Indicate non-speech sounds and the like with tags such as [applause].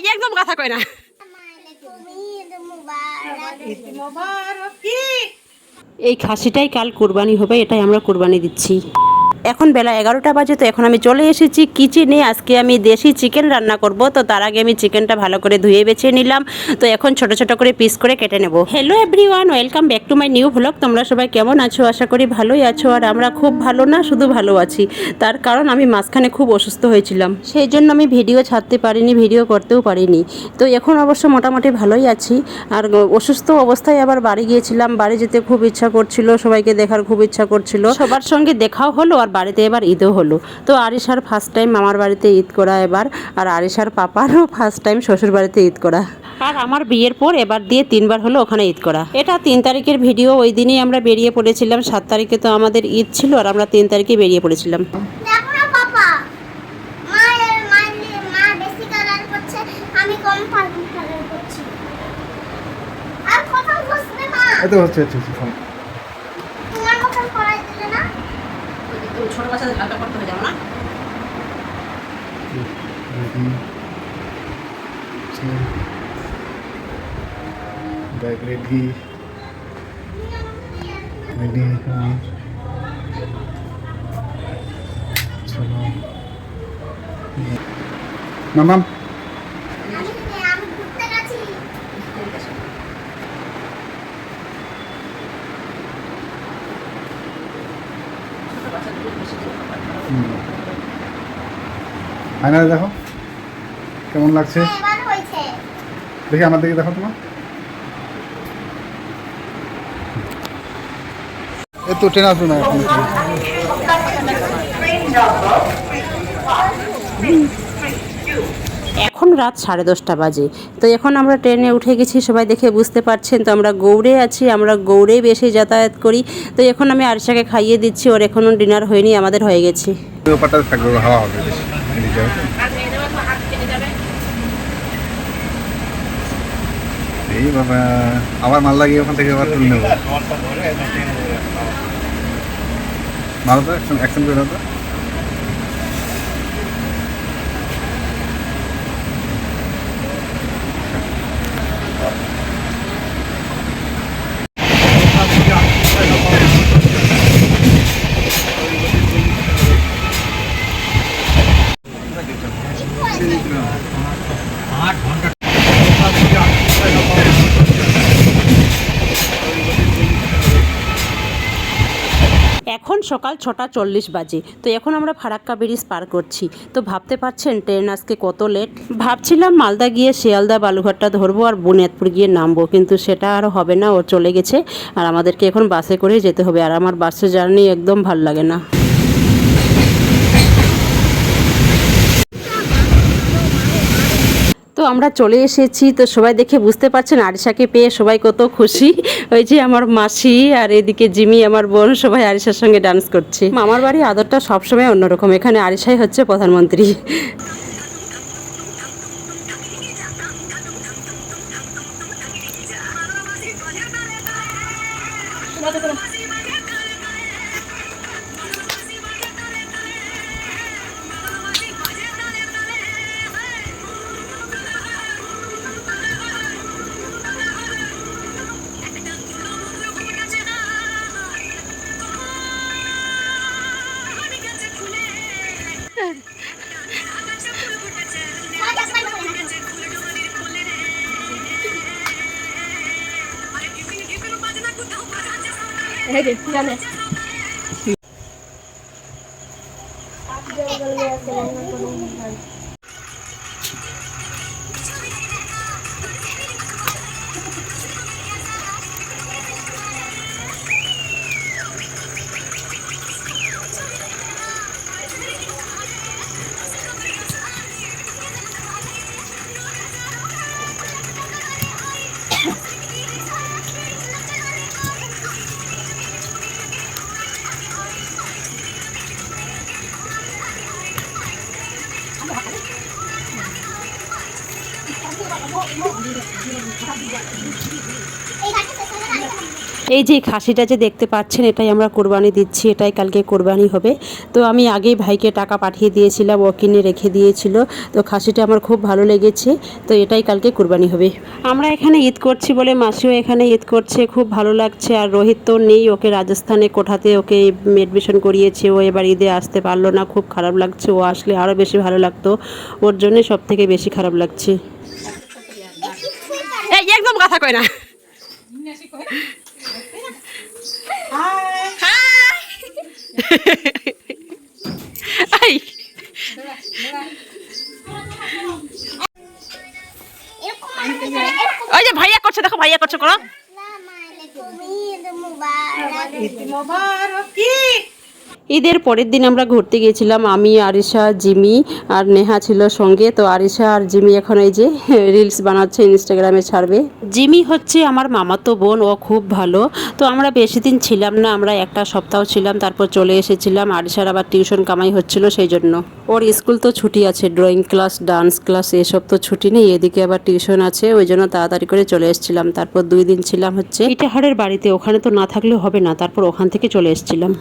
এই একদম কথা কয় না। এই খাসিটাই কাল কোরবানি হবে এটাই আমরা কোরবানি দিচ্ছি। এখন বেলা এগারোটা বাজে তো এখন আমি চলে এসেছি কিচেনে। আজকে আমি দেশি চিকেন রান্না করব। তো তার আগে আমি চিকেনটা ভালো করে ধুয়ে বেছে নিলাম। তো এখন ছোট ছোট করে পিস করে কেটে নেব। Hello everyone welcome back to my new vlog তোমরা সবাই কেমন আছো? আশা করি ভালোই আছো। আর আমরা খুব ভালো না, শুধু ভালো আছি। তার কারণ আমি মাঝখানে খুব অসুস্থ হয়েছিলাম। সেই জন্য আমি ভিডিও ছাড়তে পারিনি ভিডিও করতেও পারিনি। তো এখন অবশ্য মোটামুটি ভালোই আছি। আর অসুস্থ অবস্থায় আবার বাড়ি গিয়েছিলাম। বাড়ি যেতে খুব ইচ্ছা করছিল, সবাইকে দেখার খুব ইচ্ছা করছিল। সবার সঙ্গে দেখাও হলো আর বাড়িতে এবার ঈদও হলো। তো আরিশার ফার্স্ট টাইম মামার বাড়িতে ঈদ করা এবার আর আরিশার পাপারও ফার্স্ট টাইম শ্বশুর বাড়িতে ঈদ করা। আর আমার বিয়ের পর এবার দিয়ে তিনবার হলো ওখানে ঈদ করা। এটা তিন তারিখের ভিডিও ওই দিনই আমরা বেরিয়ে পড়েছিলাম। সাত তারিখে তো আমাদের ঈদ ছিল আর আমরা তিন তারিখে বেরিয়ে পড়েছিলাম। দেখো না পাপা না ছোট বাচ্চাদের হালকা করতে হয়ে যাব না हाँ. চলো মামাম আমি আমি ঘুরতে গেছি আয়না দেখো। কেমন লাগছে? হ্যাঁ, দেখি আমার দিকে দেখো তোমার। এ তো ট্রেন আসবে না এখন। এখন রাত সাড়ে দশটা বাজে। তো এখন আমরা ট্রেনে উঠে গেছি সবাই দেখে বুঝতে পারছেন। তো আমরা গৌড়ে আছি আমরা গৌড়ে বেশি যাতায়াত করি। তো এখন আমি আরিশাকে খাইয়ে দিচ্ছি ওর এখনও ডিনার হয়নি আমাদের হয়ে গেছে। হাওয়া হবে। এই বাবা আবার মাল লাগিয়ে ওখান থেকে আবার তুলে নেব। ভালো তো অ্যাকশন অ্যাকশন করে দাও এখন সকাল ছটা চল্লিশ বাজে। তো এখন আমরা ফারাক্কা ব্রিজ পার করছি। তো ভাবতে পারছেন ট্রেন আজকে কত লেট ভাবছিলাম মালদা গিয়ে শিয়ালদা বালুঘাটটা ধরবো আর বুনিয়াদপুর গিয়ে নামবো, কিন্তু সেটা আর হবে না, ও চলে গেছে। আর আমাদেরকে এখন বাসে করে যেতে হবে। আর আমার বাসে জার্নি একদম ভালো লাগে না। তো আমরা চলে এসেছি, তো সবাই দেখে বুঝতে পারছেন, আরিশাকে পেয়ে সবাই কত খুশি। ওই যে আমার মাসি আর এদিকে জিমি, আমার বোন, সবাই আরিশার সঙ্গে ডান্স করছে। মামার বাড়ি আদরটা সবসময় অন্যরকম, এখানে আরিশাই হচ্ছে প্রধানমন্ত্রী। এই গাড়িটা এই যে খাসিটা যে দেখতে পাচ্ছেন, এটাই আমরা কোরবানি দিচ্ছি, এটাই কালকে কোরবানি হবে। তো আমি আগেই ভাইকে টাকা পাঠিয়ে দিয়েছিলাম, ও কিনে রেখে দিয়েছিল। তো খাসিটা আমার খুব ভালো লেগেছে, তো এটাই কালকে কোরবানি হবে। আমরা এখানে ঈদ করছি বলে মাসিও এখানে ঈদ করছে, খুব ভালো লাগছে। আর রোহিত তো নেই, ওকে রাজস্থানে, কোঠাতে ওকে অ্যাডমিশন করিয়েছে। ও এবার ঈদে আসতে পারল না, খুব খারাপ লাগছে। ও আসলে আরও বেশি ভালো লাগতো। ওর জন্য সব থেকে বেশি খারাপ লাগছে। কথা কয় না। এরকম ওই যে ভাইয়া করছে দেখো ভাইয়া করছে করো। মুবারক। ঈদের পরের দিন আমরা ঘুরতে গিয়েছিলাম। আমি, আরিশা, জিমি আর নেহা ছিল সঙ্গে। তো আরিশা আর জিমি এখন এই যে [laughs] রিলস বানাচ্ছে, ইনস্টাগ্রামে ছাড়বে। জিমি হচ্ছে আমার মামাতো বোন, ও খুব ভালো। তো আমরা বেশি দিন ছিলাম না, আমরা একটা সপ্তাহ ছিলাম, তারপর চলে এসেছিলাম। আরিশার আবার টিউশন কামাই হচ্ছিল সেই জন্য ওর স্কুল তো ছুটি আছে, ড্রয়িং ক্লাস, ডান্স ক্লাস, এসব তো ছুটি নেই, এদিকে আবার টিউশন আছে, ওই জন্য তাড়াতাড়ি করে চলে এসেছিলাম। তারপর দুই দিন ছিলাম হচ্ছে ইটাহারের বাড়িতে, ওখানে তো না থাকলে হবে না, তারপর ওখান থেকে চলে এসেছিলাম।